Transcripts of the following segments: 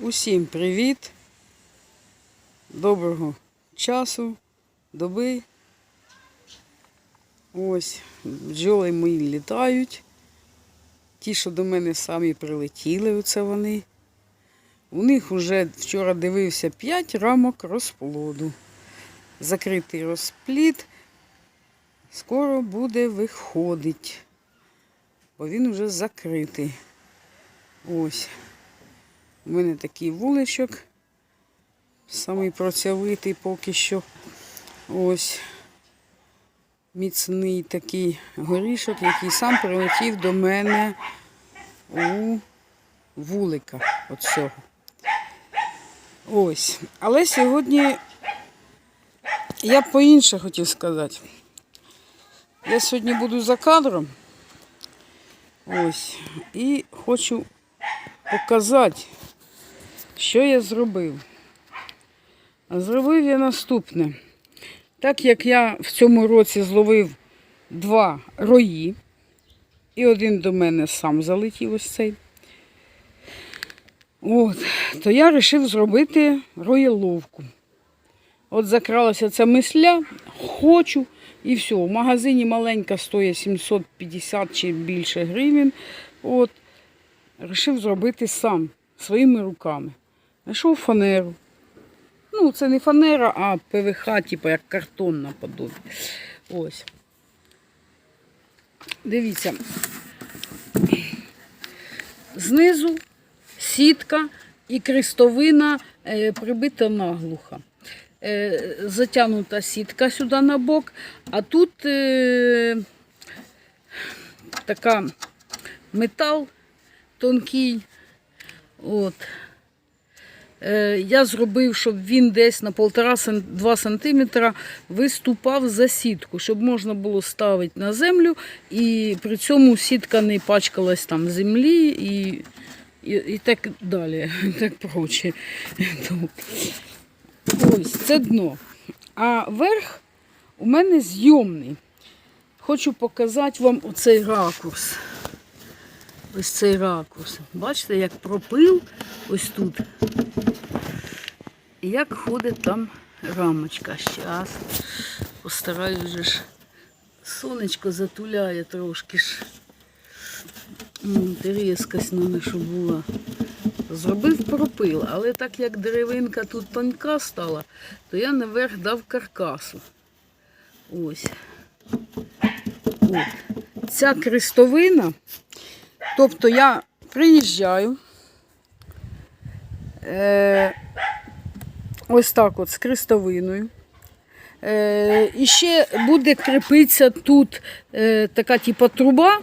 Усім привіт. Доброго часу, доби. Ось, бджоли мої літають. Ті, що до мене самі прилетіли, оце вони. У них вже вчора дивився 5 рамок розплоду. Закритий розплід. Скоро буде виходить, бо він вже закритий. Ось. У мене такий вуличок. Самий працьовитий поки що. Ось міцний такий горішок, який сам прилетів до мене у вулика. Оцього. Ось. Але сьогодні я б по-інше хотів сказати. Я сьогодні буду за кадром. Ось. І хочу показати, що я зробив. Зробив я наступне. Так як я в цьому році зловив два рої, і один до мене сам залетів ось цей. От, то я вирішив зробити роєловку. От закралася ця мисля, хочу і все. В магазині маленька стоїть 750 чи більше гривень. От, Рішив зробити сам своїми руками. Знайшов фанеру. Ну, це не фанера, а ПВХ, типу як картон наподобі. Ось. Дивіться. Знизу сітка і крестовина е, прибита наглухо. Е, затягнута сітка сюди на бок, а тут е, така метал тонкий. От. Е, я зробив, щоб він десь на 1,5-2 см виступав за сітку, щоб можна було ставити на землю, і при цьому сітка не пачкалась там землі і, і, і так далі. Так проче. Ось це дно. А верх у мене зйомний. Хочу показати вам оцей ракурс. Ось цей ракурс. Бачите, як пропил ось тут. І як ходить там рамочка. Зараз постараюсь же ж. Сонечко затуляє трошки ж. Різкость треба, щоб була. Зробив пропил, але так як деревинка тут тонька стала, то я наверх дав каркасу. Ось. От. Ця крестовина, тобто я приїжджаю. Е, ось так от з крестовиною. Е, і ще буде кріпитися тут е, така типу труба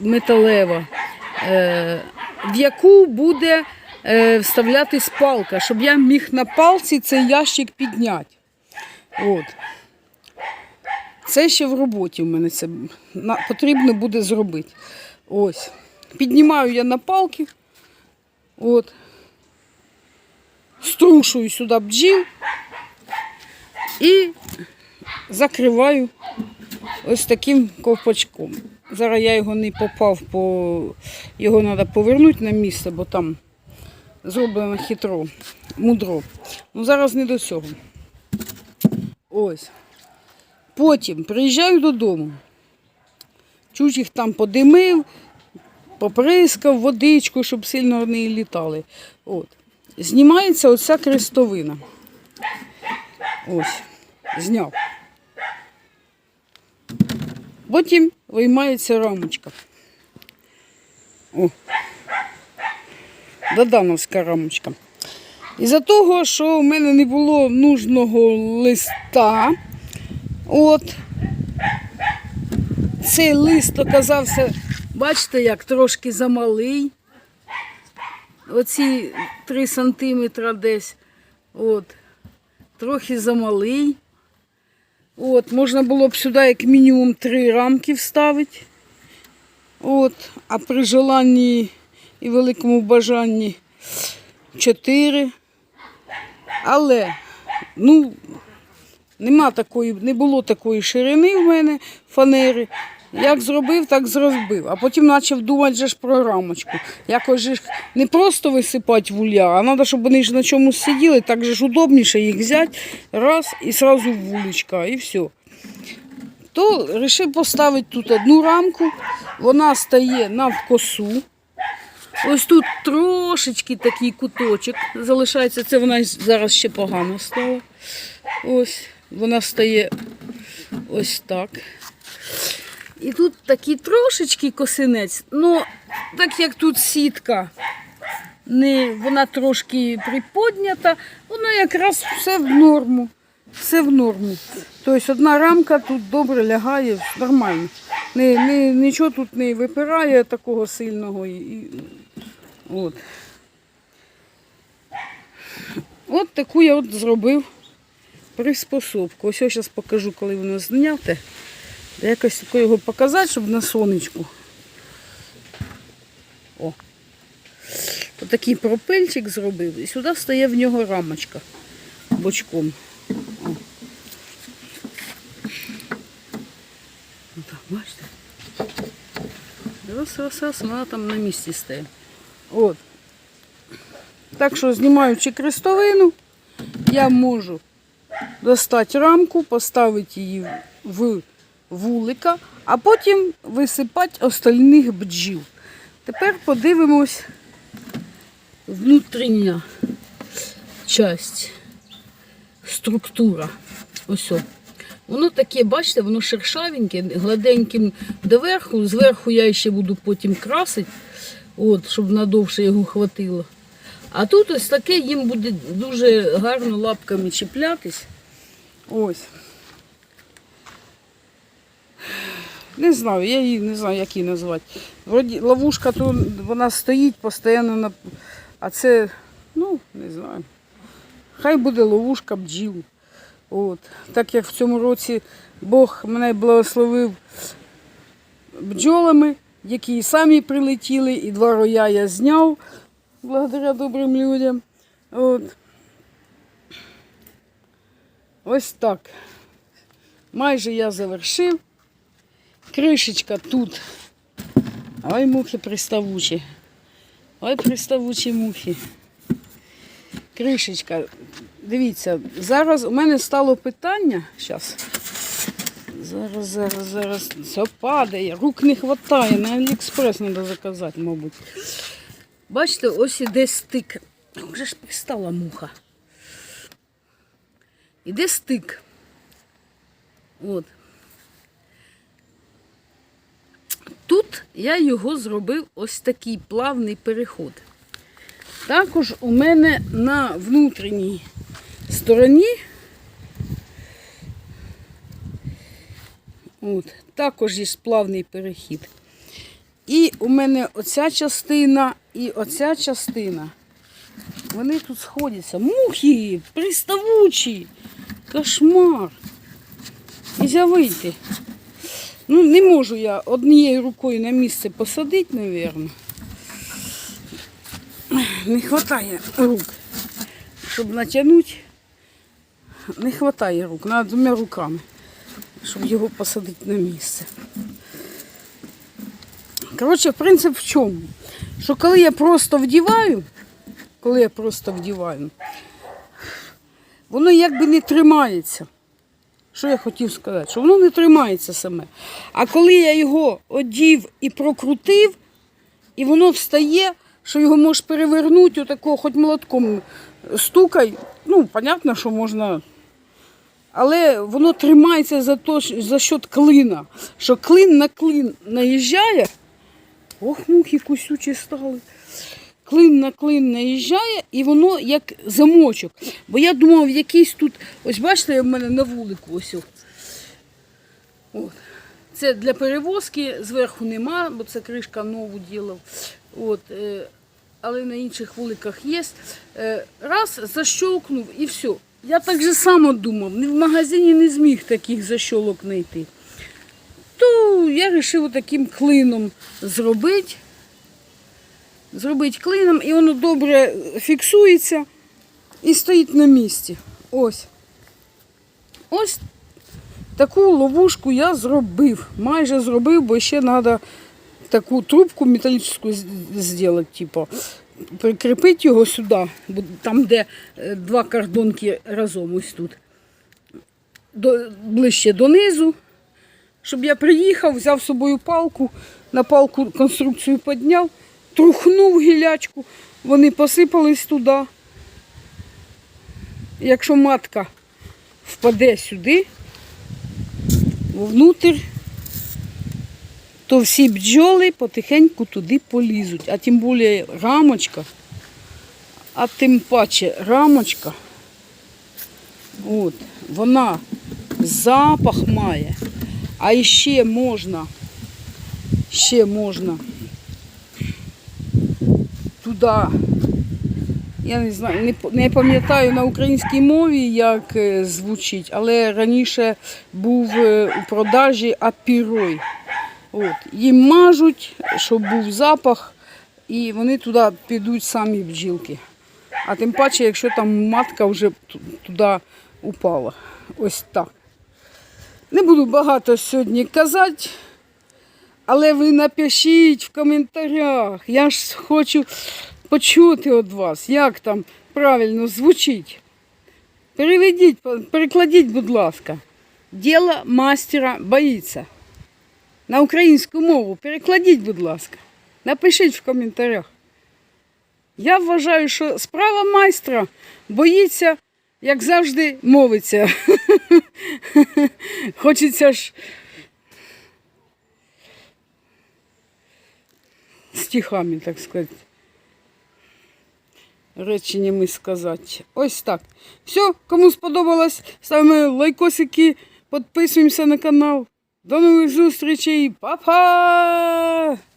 металева, е, в яку буде е, вставлятись палка, щоб я міг на палці цей ящик підняти. От. Це ще в роботі в мене це потрібно буде зробити. Ось. Піднімаю я на палки. От. Струшую сюди бджіл і закриваю ось таким ковпачком. Зараз я його не попав, по... його треба повернути на місце, бо там зроблено хитро, мудро. Ну зараз не до цього. Ось. Потім приїжджаю додому. Чуть їх там подимив, поприскав водичку, щоб сильно не літали. От. Знімається оця крестовина. Ось, зняв. Потім виймається рамочка. О. Додановська рамочка. Із-за того, що в мене не було нужного листа, от, цей лист оказався, бачите, як трошки замалий. Оці 3 сантиметра десь. От, трохи замалий. От, можна було б сюди як мінімум три рамки вставити. От, а при желанні і великому бажанні чотири. Але, ну, нема такої, не було такої ширини в мене фанери. Як зробив, так зробив. А потім почав думати же ж про рамочку. Якось же не просто висипати вуля, а треба, щоб вони ж на чомусь сиділи, так же ж удобніше їх взяти раз і одразу вуличка, і все. То вирішив поставити тут одну рамку, вона стає навкосу. Ось тут трошечки такий куточок залишається. Це вона зараз ще погано стала. Ось вона стає ось так. І тут такий трошечки косинець. Ну, так як тут сітка, не, вона трошки приподнята, воно якраз все в норму. Все в норму. Тобто одна рамка тут добре лягає, нормально. Не, не, нічого тут не випирає такого сильного. І, і, от. от таку я от зробив приспособку. Ось я зараз покажу, коли воно зняте. Якось тако його показати, щоб на сонечку. О. Отакий пропильчик зробив. І сюди стає в нього рамочка бочком. О. Отак, бачите? Раз, раз, раз, вона там на місці стає. От. Так що, знімаючи крестовину, я можу достати рамку, поставити її в вулика, а потім висипати остальних бджіл. Тепер подивимось внутрішня часть, структура. Ось. Воно таке, бачите, воно шершавеньке, гладеньким доверху. Зверху я ще буду потім красити, от, щоб надовше його хватило. А тут ось таке їм буде дуже гарно лапками чіплятись. Ось. Не знаю, я її не знаю, як її назвати. Вроді ловушка то вона стоїть постійно на. А це, ну, не знаю. Хай буде ловушка бджіл. От. Так як в цьому році Бог мене благословив бджолами, які самі прилетіли, і два роя я зняв благодаря добрим людям. От. Ось так. Майже я завершив. Кришечка тут. Ой, мухи приставучі. Ой, приставучі мухи. Кришечка. Дивіться, зараз у мене стало питання. Зараз. Зараз, зараз, зараз. Все падає. Рук не вистачає. На Аліекспрес треба заказати, мабуть. Бачите, ось іде стик. Вже ж пристала муха. Іде стик. От. Тут я його зробив ось такий плавний переход. Також у мене на внутрішній стороні от, також є плавний перехід. І у мене оця частина і оця частина. Вони тут сходяться. Мухи, приставучі, кошмар. Нельзя вийти. Ну, не можу я однією рукою на місце посадити, мабуть. Не вистачає рук, щоб натягнути. Не вистачає рук, треба двома руками, щоб його посадити на місце. Коротше, принцип в чому? Що коли я просто вдіваю, коли я просто вдіваю, воно якби не тримається. Що я хотів сказати? Що воно не тримається саме. А коли я його одів і прокрутив, і воно встає, що його можеш перевернути, отако, хоч молотком стукай, ну, понятно, що можна. Але воно тримається за то, за счет клина. Що клин на клин наїжджає. Ох, мухи кусючі стали. Клин на клин наїжджає, і воно як замочок. Бо я думав, якийсь тут, ось бачите, в мене на вулику ось. От. Це для перевозки, зверху нема, бо це кришка нову ділав. От, е, але на інших вуликах є. Е, раз, защолкнув і все. Я так же само думав, в магазині не зміг таких защолок знайти. То я вирішив таким клином зробити. Зробити клином, і воно добре фіксується і стоїть на місці. Ось. Ось таку ловушку я зробив. Майже зробив, бо ще треба таку трубку металічну зробити, типу. Прикріпити його сюди, там, де е, два кордонки разом ось тут. До, ближче донизу. Щоб я приїхав, взяв з собою палку, на палку конструкцію підняв, трухнув гілячку, вони посипались туди. Якщо матка впаде сюди, вовнутрь, то всі бджоли потихеньку туди полізуть. А тим більше рамочка, а тим паче рамочка, от, вона запах має. А ще можна, ще можна туди, я не знаю, не, не пам'ятаю на українській мові, як е, звучить, але раніше був е, у продажі апірой. От. Їм мажуть, щоб був запах, і вони туди підуть самі бджілки. А тим паче, якщо там матка вже туди упала. Ось так. Не буду багато сьогодні казати, але ви напишіть в коментарях. Я ж хочу почути від вас, як там правильно звучить. Переведіть, перекладіть, будь ласка. Діло мастера боїться. На українську мову перекладіть, будь ласка. Напишіть в коментарях. Я вважаю, що справа майстра боїться, як завжди, мовиться. Хочеться ж стихами, так сказати. Реченнями сказати. Ось так. Все, кому сподобалось, ставимо лайкосики, підписуємося на канал. До нових зустрічей. Па-па!